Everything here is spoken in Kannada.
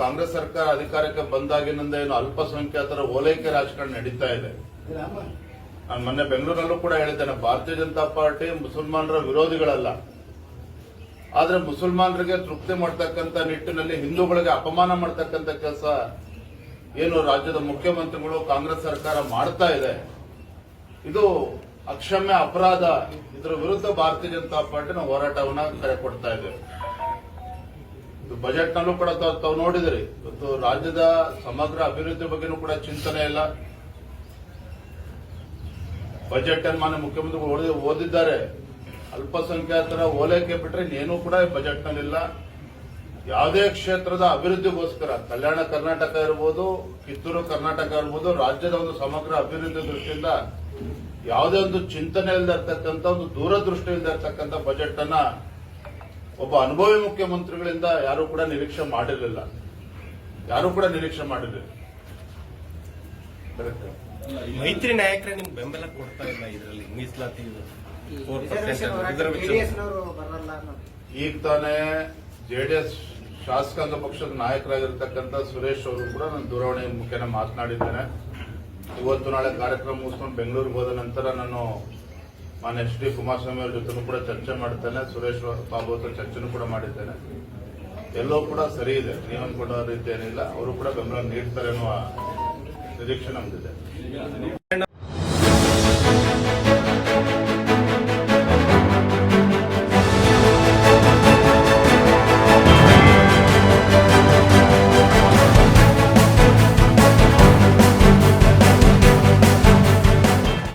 ಕಾಂಗ್ರೆಸ್ ಸರ್ಕಾರ ಅಧಿಕಾರಕ್ಕೆ ಬಂದಾಗಿನಿಂದ ಏನು ಅಲ್ಪಸಂಖ್ಯಾತರ ಓಲೈಕೆ ರಾಜಕಾರಣ ನಡೀತಾ ಇದೆ? ನಾನು ಮೊನ್ನೆ ಬೆಂಗಳೂರಲ್ಲೂ ಕೂಡ ಹೇಳಿದ್ದೇನೆ, ಭಾರತೀಯ ಜನತಾ ಪಾರ್ಟಿ ಮುಸಲ್ಮಾನರ ವಿರೋಧಿಗಳಲ್ಲ. ಆದ್ರೆ ಮುಸಲ್ಮಾನರಿಗೆ ತೃಪ್ತಿ ಮಾಡ್ತಕ್ಕಂಥ ನಿಟ್ಟಿನಲ್ಲಿ ಹಿಂದೂಗಳಿಗೆ ಅಪಮಾನ ಮಾಡ್ತಕ್ಕಂಥ ಕೆಲಸ ಏನು ರಾಜ್ಯದ ಮುಖ್ಯಮಂತ್ರಿಗಳು ಕಾಂಗ್ರೆಸ್ ಸರ್ಕಾರ ಮಾಡ್ತಾ ಇದೆ. ಇದು ಅಕ್ಷಮ್ಯ ಅಪರಾಧ. ಇದರ ವಿರುದ್ಧ ಭಾರತೀಯ ಜನತಾ ಪಾರ್ಟಿ ನಾವು ಹೋರಾಟವನ್ನ ಕರೆ ಕೊಡ್ತಾ ಇದ್ದೇವೆ ಇದು ಬಜೆಟ್ ನಲ್ಲೂ ಕೂಡ ತಾವು ನೋಡಿದಿರಿ. ಇವತ್ತು ರಾಜ್ಯದ ಸಮಗ್ರ ಅಭಿವೃದ್ಧಿ ಬಗ್ಗೆನೂ ಕೂಡ ಚಿಂತನೆ ಇಲ್ಲ. ಬಜೆಟ್ ಅನ್ನು ಮಾನ್ಯ ಮುಖ್ಯಮಂತ್ರಿಗಳು ಓದಿದ್ದಾರೆ. ಅಲ್ಪಸಂಖ್ಯಾತರ ಓಲೈಕೆ ಬಿಟ್ರೆ ಇನ್ನೇನು ಕೂಡ ಬಜೆಟ್ ನಲ್ಲಿಲ್ಲ ಯಾವುದೇ ಕ್ಷೇತ್ರದ ಅಭಿವೃದ್ಧಿಗೋಸ್ಕರ, ಕಲ್ಯಾಣ ಕರ್ನಾಟಕ ಇರ್ಬೋದು, ಕಿತ್ತೂರು ಕರ್ನಾಟಕ ಇರ್ಬೋದು, ರಾಜ್ಯದ ಒಂದು ಸಮಗ್ರ ಅಭಿವೃದ್ಧಿ ದೃಷ್ಟಿಯಿಂದ ಯಾವುದೇ ಒಂದು ಚಿಂತನೆ ಇಲ್ಲದೆ ಇರ್ತಕ್ಕಂಥ, ಒಂದು ದೂರದೃಷ್ಟಿ ಇಲ್ಲದೆ ಇರ್ತಕ್ಕಂಥ ಬಜೆಟ್ ಅನ್ನ ಒಬ್ಬ ಅನುಭವಿ ಮುಖ್ಯಮಂತ್ರಿಗಳಿಂದ ಯಾರು ಕೂಡ ನಿರೀಕ್ಷೆ ಮಾಡಿರಲಿಲ್ಲ. ಯಾರು ಕೂಡ ನಿರೀಕ್ಷೆ ಮಾಡಿರಲಿಲ್ಲ. ಮೈತ್ರಿ ನಾಯಕರೇ ನಿಮ್ಗೆ ಬೆಂಬಲ ಕೊಡ್ತಾ ಇಲ್ಲ ಇದರಲ್ಲಿ ಮೀಸಲಾತಿ ಈಗ ತಾನೇ ಜೆಡಿಎಸ್ ಶಾಸಕಾಂಗ ಪಕ್ಷದ ನಾಯಕರಾಗಿರ್ತಕ್ಕಂಥ ಸುರೇಶ್ ಅವರು ಕೂಡ ನಾನು ದೂರವಾಣಿ ಮುಖೇನ ಮಾತನಾಡಿದ್ದೇನೆ ಇವತ್ತು ನಾಳೆ ಕಾರ್ಯಕ್ರಮ ಮುಗಿಸ್ಕೊಂಡು ಬೆಂಗಳೂರಿಗೆ ಹೋದ ನಂತರ ನಾನು ಮಾನ್ಯ ಎಚ್ ಡಿ ಕುಮಾರಸ್ವಾಮಿ ಅವರ ಜೊತೆ ಕೂಡ ಚರ್ಚೆ ಮಾಡ್ತೇನೆ, ಸುರೇಶ್ ಬಾಬು ಹತ್ರ ಚರ್ಚೆನೂ ಕೂಡ ಮಾಡಿದ್ದೇನೆ. ಎಲ್ಲೋ ಕೂಡ ಸರಿ ಇದೆ, ನೀವು ಕೊಡೋ ರೀತಿ ಏನಿಲ್ಲ, ಅವರು ಕೂಡ ಬೆಂಬಲ ನೀಡ್ತಾರೆ ಅನ್ನುವ ನಿರೀಕ್ಷೆ ನಮ್ದಿದೆ.